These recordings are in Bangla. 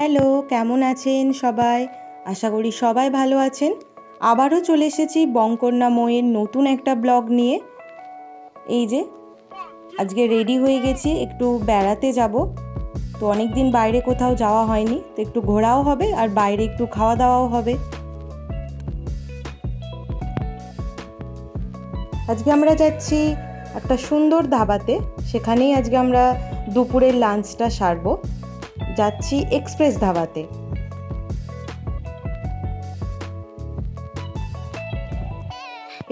হ্যালো, কেমন আছেন সবাই? আশা করি সবাই ভালো আছেন। আবারও চলে এসেছি বঙ্কন্যা ময়ের নতুন একটা ব্লগ নিয়ে। এই যে, আজকে রেডি হয়ে গেছি, একটু বেড়াতে যাব। তো অনেক দিন বাইরে কোথাও যাওয়া হয়নি, তো একটু ঘোরাও হবে আর বাইরে একটু খাওয়া দাওয়াও হবে। আজকে আমরা যাচ্ছি একটা সুন্দর ধাবাতে, সেখানেই আজকে আমরা দুপুরের লাঞ্চটা সারবো। যাচ্ছি এক্সপ্রেস ধাবাতে।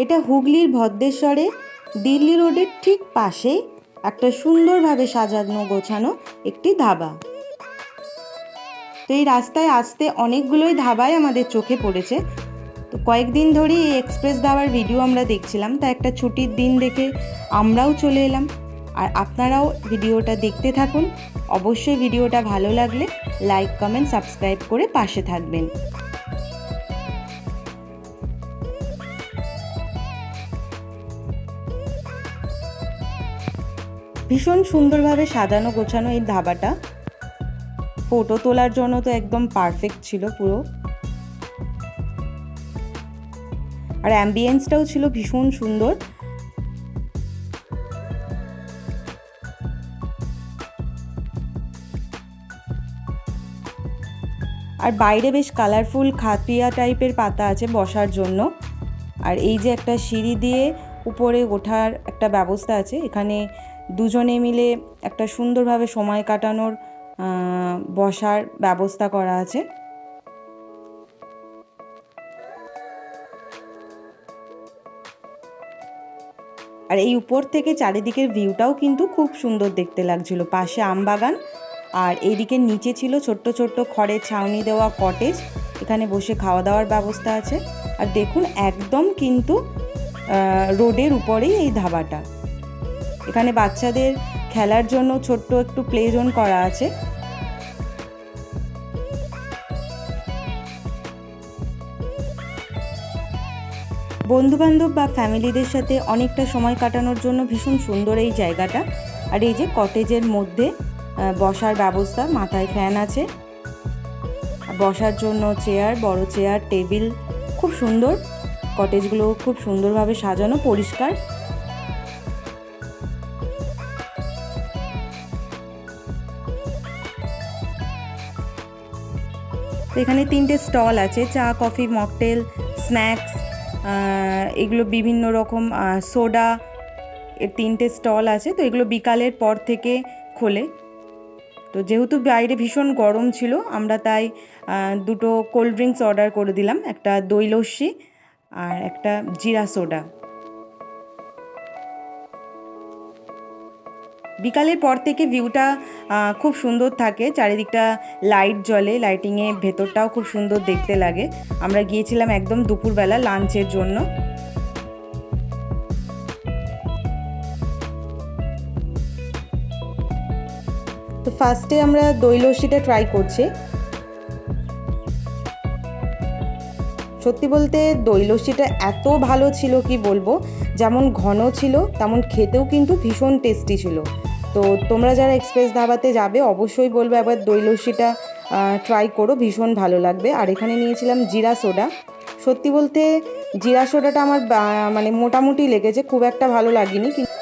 এটা হুগলির ভদ্রেশ্বরে, দিল্লি রোডের ঠিক পাশেই একটা সুন্দরভাবে সাজানো গোছানো একটি ধাবা। তো এই রাস্তায় আসতে অনেকগুলোই ধাবাই আমাদের চোখে পড়েছে। তো কয়েকদিন ধরেই এই এক্সপ্রেস ধাবার ভিডিও আমরা দেখছিলাম, তা একটা ছুটির দিন দেখে আমরাও চলে এলাম। আর আপনারাও ভিডিওটা দেখতে থাকুন। অবশ্যই ভিডিওটা ভালো লাগলে লাইক, কমেন্ট, সাবস্ক্রাইব করে পাশে থাকবেন। ভীষণ সুন্দরভাবে সাজানো, গোছানো এই ধাবাটা। ফটো তোলার জন্য তো একদম পারফেক্ট ছিল পুরো। আর অ্যাম্বিয়েন্সটাও ছিল ভীষণ সুন্দর। আর বাইরে বেশ কালারফুল খাতিয়া টাইপের পাতা আছে বসার জন্য। আর এই যে একটা সিঁড়ি দিয়ে উপরে ওঠার একটা ব্যবস্থা আছে, এখানে দুজনে মিলে একটা সুন্দরভাবে সময় কাটানোর বসার ব্যবস্থা করা আছে। আর এই উপর থেকে চারিদিকের ভিউটাও কিন্তু খুব সুন্দর দেখতে লাগছিল, পাশে আম বাগান আর এইদিকে নিচে ছিল ছোট্ট ছোট্ট খড়ের ছাউনি দেওয়া কটেজ এখানে বসে খাওয়া দাওয়ার ব্যবস্থা আছে। আর দেখুন, একদম কিন্তু রোডের উপরেই এই ধাবাটা। এখানে বাচ্চাদের খেলার জন্য ছোট্ট একটু প্লে জোন করা আছে। বন্ধুবান্ধব বা ফ্যামিলিদের সাথে অনেকটা সময় কাটানোর জন্য ভীষণ সুন্দর এই জায়গাটা। আর এই যে কটেজের মধ্যে বসার ব্যবস্থা, মাথায় ফ্যান আছে। বসার জন্য চেয়ার, বড় চেয়ার, টেবিল খুব সুন্দর। কটেজগুলো খুব সুন্দরভাবে সাজানো, পরিষ্কার। এখানে তিনটে স্টল আছে, চা, কফি, মকটেল, স্ন্যাক্স এগুলো বিভিন্ন রকম সোডা তিনটে স্টল আছে। তো এগুলো বিকালের পর থেকে খোলে। তো যেহেতু বাইরে ভীষণ গরম ছিল, আমরা তাই দুটো কোল্ড ড্রিঙ্কস অর্ডার করে দিলাম, একটা দই লস্যি আর একটা জিরা সোডা। বিকালের পর থেকে ভিউটা খুব সুন্দর থাকে, চারিদিকটা লাইট জ্বলে লাইটিংয়ে ভেতরটাও খুব সুন্দর দেখতে লাগে। আমরা গিয়েছিলাম একদম দুপুরবেলা লাঞ্চের জন্য। তো ফার্স্টে আমরা দই লস্যিটা ট্রাই করছি। সত্যি বলতে দই লস্যিটা এত ভালো ছিল কি বলব, যেমন ঘন ছিল, তেমন খেতেও কিন্তু ভীষণ টেস্টি ছিল। তো তোমরা যারা এক্সপ্রেস ধাবাতে যাবে, অবশ্যই বলব একবার দই লস্যিটা ট্রাই করো, ভীষণ ভালো লাগবে। আর এখানে নিয়েছিলাম জিরা সোডা। সত্যি বলতে জিরা সোডাটা আমার মানে মোটামুটি লেগেছে, খুব একটা ভালো লাগেনি, কিন্তু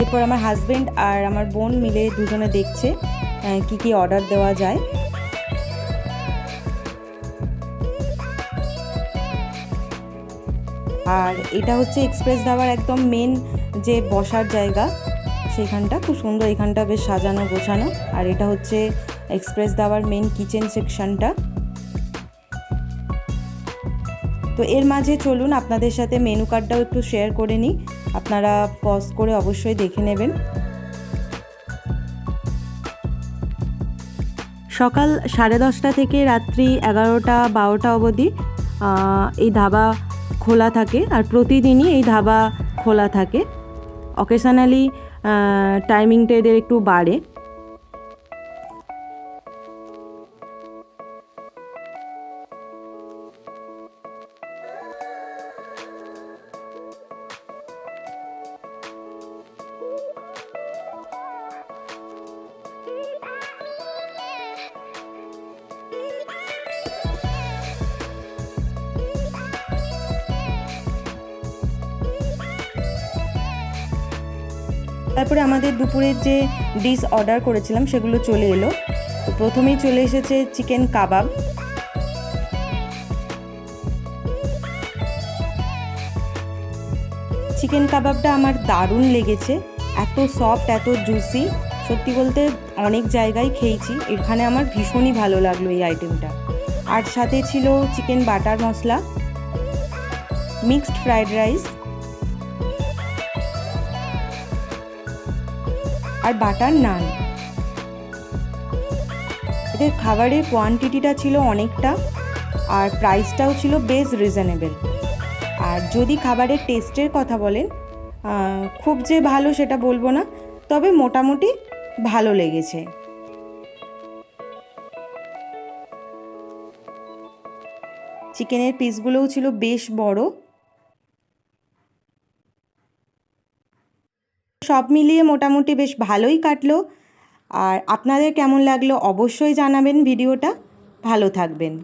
এরপর আমার হাজব্যান্ড আর আমার বোন মিলে দুজনে দেখছে কি কি অর্ডার দেওয়া যায়। আর এটা হচ্ছে এক্সপ্রেস ধাবার একদম মেন যে বসার জায়গা, সেখানটা। খুব সুন্দর এখানটা বেশ সাজানো গোছানো। আর এটা হচ্ছে এক্সপ্রেস দাবার মেন কিচেন সেকশনটা তো এর মাঝে চলুন আপনাদের সাথে মেনু কার্ডটাও একটু শেয়ার করে নিই। আপনারা পজ করে অবশ্যই দেখে নেবেন। সকাল সাড়ে দশটা থেকে রাত্রি এগারোটা, বারোটা অবধি এই ধাবা খোলা থাকে আর প্রতিদিনই এই ধাবা খোলা থাকে। অকেশনালি টাইমিংটা এদের একটু বাড়ে। তারপরে আমাদের দুপুরের যে ডিশ অর্ডার করেছিলাম, সেগুলো চলে এলো। তো প্রথমেই চলে এসেছে চিকেন কাবাব। চিকেন কাবাবটা আমার দারুণ লেগেছে। এত সফট এত জুসি সত্যি বলতে অনেক জায়গায় খেয়েছি। এখানে আমার ভীষণই ভালো লাগল এই আইটেমটা আর সাথে ছিল chicken butter masala mixed fried rice আর বাটার নান। এদের খাবারের কোয়ান্টিটিটা ছিল অনেকটা, আর প্রাইসটাও ছিল বেশ রিজনেবল আর যদি খাবারের টেস্টের কথা বলেন খুব যে ভালো সেটা বলব না, তবে মোটামুটি ভালো লেগেছে। চিকেনের পিসগুলোও ছিল বেশ বড় সব মিলিয়ে মোটামুটি বেশ ভালোই কাটলো। আর আপনাদের কেমন লাগল অবশ্যই জানাবেন ভিডিওটা। ভালো থাকবেন।